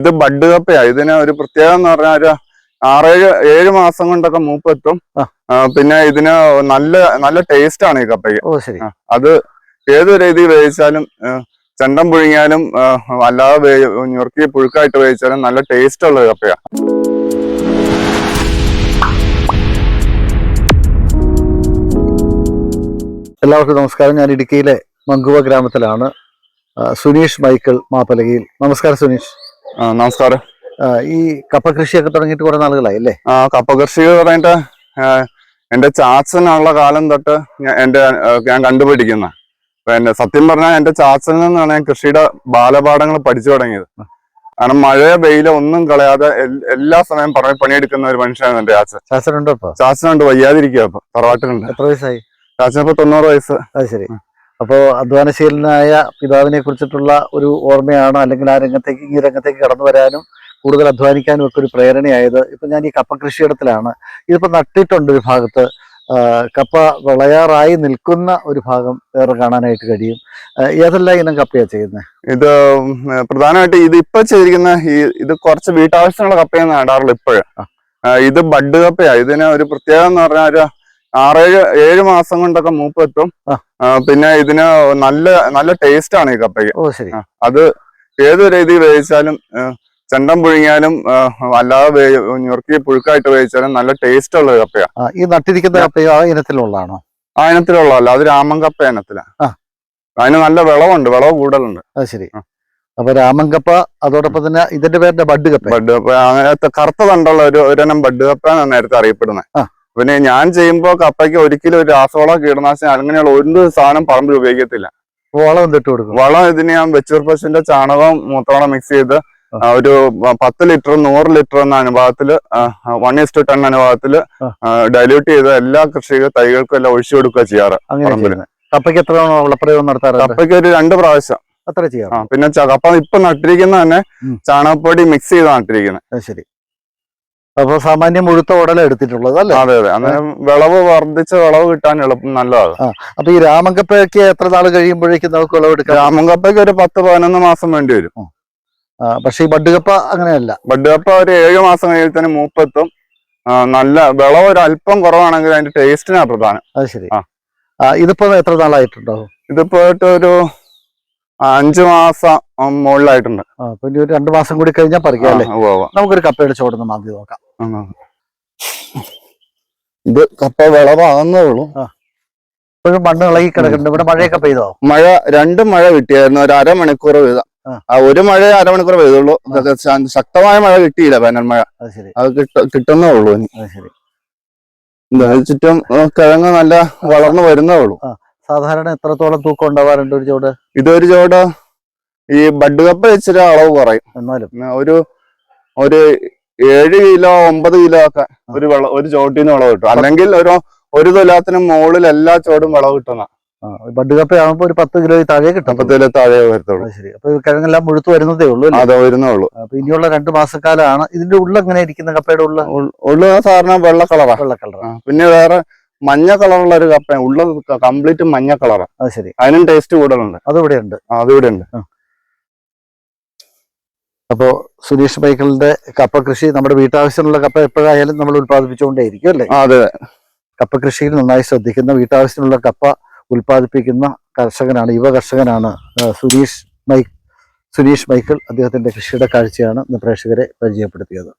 ഇത് ബഡ് കപ്പയാ. ഇതിന് ഒരു പ്രത്യേകം എന്ന് പറഞ്ഞാൽ ഒരു ആറേഴ് ഏഴ് മാസം കൊണ്ടൊക്കെ മൂപ്പെത്തും. പിന്നെ ഇതിന് നല്ല നല്ല ടേസ്റ്റ് ആണ് ഈ കപ്പയ്ക്ക്. അത് ഏത് രീതിയിൽ വേവിച്ചാലും ചെണ്ടം പുഴുങ്ങിയാലും അല്ലാതെ ഞുറുക്കി പുഴുക്കായിട്ട് വേവിച്ചാലും നല്ല ടേസ്റ്റ് ഉള്ള കപ്പയാ. എല്ലാവർക്കും നമസ്കാരം. ഞാൻ ഇടുക്കിയിലെ മങ്കുവ ഗ്രാമത്തിലാണ് സുനീഷ് മൈക്കിൾ മാപ്പലകയിൽ. നമസ്കാരം സുനീഷ്. നമസ്കാരം. ഈ കപ്പ കൃഷിയൊക്കെ തുടങ്ങിയിട്ട് കുറെ നാളുകളായി അല്ലേ? ആ കപ്പ കൃഷി പറഞ്ഞിട്ട് എന്റെ ചാച്ചനുള്ള കാലം തൊട്ട് എന്റെ ഞാൻ കണ്ടുപിടിക്കുന്ന. പിന്നെ സത്യം പറഞ്ഞാൽ എന്റെ ചാച്ചനിൽ നിന്നാണ് ഞാൻ കൃഷിയുടെ ബാലപാഠങ്ങൾ പഠിച്ചു തുടങ്ങിയത്. കാരണം മഴയോ വെയിലോ ഒന്നും കളയാതെ എല്ലാ സമയം പറഞ്ഞ് പണിയെടുക്കുന്ന ഒരു മനുഷ്യനാണ് എന്റെ ചാച്ചൻ. ചാച്ചനുണ്ടോ ചാച്ചനുണ്ട് വയ്യാതിരിക്കുക തറവാട്ടിലുണ്ട്. എത്ര വയസ്സായി? ചാച്ചനിപ്പോ തൊണ്ണൂറ് വയസ്സ്. അത് ശരി. അപ്പോ അധ്വാനശീലനായ പിതാവിനെ കുറിച്ചിട്ടുള്ള ഒരു ഓർമ്മയാണ് അല്ലെങ്കിൽ ആ രംഗത്തേക്ക് ഈ രംഗത്തേക്ക് കടന്നു വരാനും കൂടുതൽ അധ്വാനിക്കാനും ഒക്കെ ഒരു പ്രേരണയായത്. ഇപ്പം ഞാൻ ഈ കപ്പ കൃഷിയിടത്തിലാണ്. ഇതിപ്പോൾ നട്ടിട്ടുണ്ട് ഒരു ഭാഗത്ത്. കപ്പ വിളയാറായി നിൽക്കുന്ന ഒരു ഭാഗം വേറെ കാണാനായിട്ട് കഴിയും. ഏതെല്ലാം ഇനം കപ്പയാണ് ചെയ്യുന്നത് ഇത് പ്രധാനമായിട്ട് ഇത് ഇപ്പൊ ചെയ്തിരിക്കുന്ന ഈ ഇത് കുറച്ച് വീട്ടാവശ്യത്തിനുള്ള കപ്പയാണ് നടാറുള്ളത് ഇപ്പോഴും. ഇത് ബഡ് കപ്പയാണ് ഇതിന് ഒരു പ്രത്യേകം എന്ന് പറഞ്ഞാൽ ഒരു ആറേഴ് ഏഴ് മാസം കൊണ്ടൊക്കെ മൂപ്പെത്തും. പിന്നെ ഇതിന് നല്ല നല്ല ടേസ്റ്റ് ആണ് ഈ കപ്പയ്ക്ക്. അത് ഏത് രീതി വേവിച്ചാലും ചെണ്ടം പുഴുങ്ങിയാലും അല്ലാതെ ഞൊറുക്കി പുഴുക്കായിട്ട് വേവിച്ചാലും നല്ല ടേസ്റ്റ് ഉള്ള കപ്പയാ. ആ, ഈ നട്ടിരിക്കുന്ന കപ്പയോ ആ ഇനത്തിലുള്ളതാണോ? ആ ഇനത്തിലുള്ളതല്ല. അത് രാമൻ കപ്പ ഇനത്തിലാ. ആ. അതിന് നല്ല വിളവുണ്ട്. വിളവ് കൂടുതലുണ്ട്. അത് ശരി. അപ്പൊ രാമൻ കപ്പ അതോടൊപ്പം തന്നെ ഇതിന്റെ പേരിന്റെ ബഡ് കപ്പ ബഡ് കപ്പ അങ്ങനത്തെ കറുത്ത തണ്ടുള്ള ഒരു ഒരെണ്ണം ബഡ് കപ്പ നേരത്തെ അറിയപ്പെടുന്നത് ആ. പിന്നെ ഞാൻ ചെയ്യുമ്പോൾ കപ്പയ്ക്ക് ഒരിക്കലും ഒരു രാസവളോ കീടനാശിനി അങ്ങനെയുള്ള ഒരു സാധനം പറമ്പിൽ ഉപയോഗിക്കത്തില്ല. വളം എന്തിട്ട് കൊടുക്കും? വളം ഇതിന് ഞാൻ വെച്ചൂർ പശുവിന്റെ ചാണകവും മൂത്രവളം മിക്സ് ചെയ്ത് ഒരു പത്ത് ലിറ്റർ നൂറ് ലിറ്റർ എന്ന അനുപാതത്തിൽ വൺ ഇസ്റ്റു ടു അനുപാതത്തിൽ ആ. ഡൈല്യൂട്ട് ചെയ്ത് എല്ലാ കൃഷി തൈകൾക്കും എല്ലാം ഒഴിച്ചു കൊടുക്കുക ചെയ്യാറ് കപ്പയ്ക്ക് എത്ര വളപ്രയോഗം നടത്താറുണ്ട്? കപ്പയ്ക്ക് ഒരു രണ്ട് പ്രാവശ്യം. അത്ര ചെയ്യാം പിന്നെ കപ്പ ഇപ്പൊ നട്ടിരിക്കുന്ന തന്നെ ചാണകപ്പൊടി മിക്സ് ചെയ്ത് നട്ടിരിക്കുന്നത്. ശരി. അപ്പൊ സാമാന്യം മുഴുത്ത ഉടല എടുത്തിട്ടുള്ളത് അല്ലേ? അതെ അതെ. അന്നേരം വിളവ് വർദ്ധിച്ച വിളവ് കിട്ടാൻ എളുപ്പം നല്ലതാണ്. അപ്പൊ ഈ രാമങ്കപ്പയ്ക്ക് എത്ര നാൾ കഴിയുമ്പോഴേക്കും നമുക്ക് വിളവെടുക്കാം രാമങ്കപ്പയ്ക്ക് ഒരു പത്ത് പതിനൊന്ന് മാസം വേണ്ടി വരും. പക്ഷെ ഈ ബഡ് കപ്പ അങ്ങനെയല്ല. ബഡ് കപ്പ ഒരു ഏഴ് മാസം കഴിയുമ്പോൾ മൂപ്പെത്തും. മൂപ്പത്തും നല്ല വിളവ് ഒരു അല്പം കുറവാണെങ്കിൽ അതിന്റെ ടേസ്റ്റിനാണ് പ്രധാനം. അത് ശരി. ഇതിപ്പോ എത്ര നാളായിട്ടുണ്ടാവും? ഇതിപ്പോ ഒരു അഞ്ചു മാസം മുകളിലായിട്ടുണ്ട്. ആ, അപ്പൊ ഇനി ഒരു രണ്ടു മാസം കൂടി കഴിഞ്ഞാൽ പറിക്കാം അല്ലേ. നമുക്കൊരു കപ്പയുടെ അടിച്ചോടുന്ന മാന്തി നോക്കാം. ഇത് കപ്പ വിളവാകുന്നേ ഉള്ളൂ. ഇപ്പോഴും മണ്ണ് ഇളകി കിടക്കുന്നുണ്ട്. ഇവിടെ മഴയൊക്കെ പെയ്തോ? മഴ രണ്ട് മഴ കിട്ടിയായിരുന്നു. ഒരു അരമണിക്കൂർ പെയ്ത. ഒരു മഴ അരമണിക്കൂർ പെയ്തുള്ളൂ. ഇതൊക്കെ ശക്തമായ മഴ കിട്ടിയില്ല വേനൽ മഴ. അത് ശരി. അത് കിട്ട കിട്ടുന്നേ ഉള്ളൂ ഇനി. ചുറ്റും കിഴങ്ങ് നല്ല വളർന്നു വരുന്നേ ഉള്ളൂ. സാധാരണ എത്രത്തോളം തൂക്കം ഉണ്ടാവാറുണ്ട് ഒരു ചോട്? ഇതൊരു ചോട് ഈ ബഡ് കപ്പ് വെച്ചിട്ട് അളവ് കുറയും. എന്നാലും. ഒരു ഒരു ഏഴ് കിലോ ഒമ്പത് കിലോ ഒക്കെ ഒരു വിള ഒരു ചോട്ടിന്ന് വിളവ് കിട്ടും. അല്ലെങ്കിൽ ഒരു ഒരു തുലാത്തിന് മുകളിൽ എല്ലാ ചോടും വിളവ് കിട്ടുന്ന ബഡ് കപ്പ ആകുമ്പോ ഒരു പത്ത് കിലോ താഴെ കിട്ടും പത്ത് കിലോ താഴെ വരത്തുള്ളൂ. ശരി. അപ്പൊ കിഴങ്ങെല്ലാം മുഴുത്ത് വരുന്നതേ ഉള്ളൂ അതെ വരുന്നുള്ളൂ വരുന്നേ ഉള്ളൂ അപ്പൊ ഇനിയുള്ള രണ്ട് മാസക്കാലമാണ് ഇതിന്റെ ഉള്ള എങ്ങനെ ഇരിക്കുന്ന കപ്പയുടെ ഉള്ള? ഉള്ളു സാധാരണ വെള്ള കളറാ. വെള്ള കളറാ. പിന്നെ വേറെ മഞ്ഞ കളറുള്ള ഒരു കപ്പ ഉള്ളത് കംപ്ലീറ്റ് മഞ്ഞ കളറാണ് അത് ശരി. അതിനും ടേസ്റ്റ് കൂടുതലുണ്ട്. അതിവിടെ ഉണ്ട് അതിവിടെ ഉണ്ട് അപ്പോ സുരേഷ് മൈക്കിളിന്റെ കപ്പ കൃഷി നമ്മുടെ വീട്ടാവശ്യത്തിനുള്ള കപ്പ എപ്പോഴായാലും നമ്മൾ ഉത്പാദിപ്പിച്ചുകൊണ്ടേയിരിക്കും അല്ലേ? അതെ. കപ്പ കൃഷിയിൽ നന്നായി ശ്രദ്ധിക്കുന്ന വീട്ടാവശ്യത്തിനുള്ള കപ്പ ഉത്പാദിപ്പിക്കുന്ന കർഷകനാണ് യുവ കർഷകനാണ് സുനീഷ് മൈ സുനീഷ് മൈക്കിൾ അദ്ദേഹത്തിന്റെ കൃഷിയുടെ കാഴ്ചയാണ് ഇന്ന് പ്രേക്ഷകരെ പരിചയപ്പെടുത്തിയത്.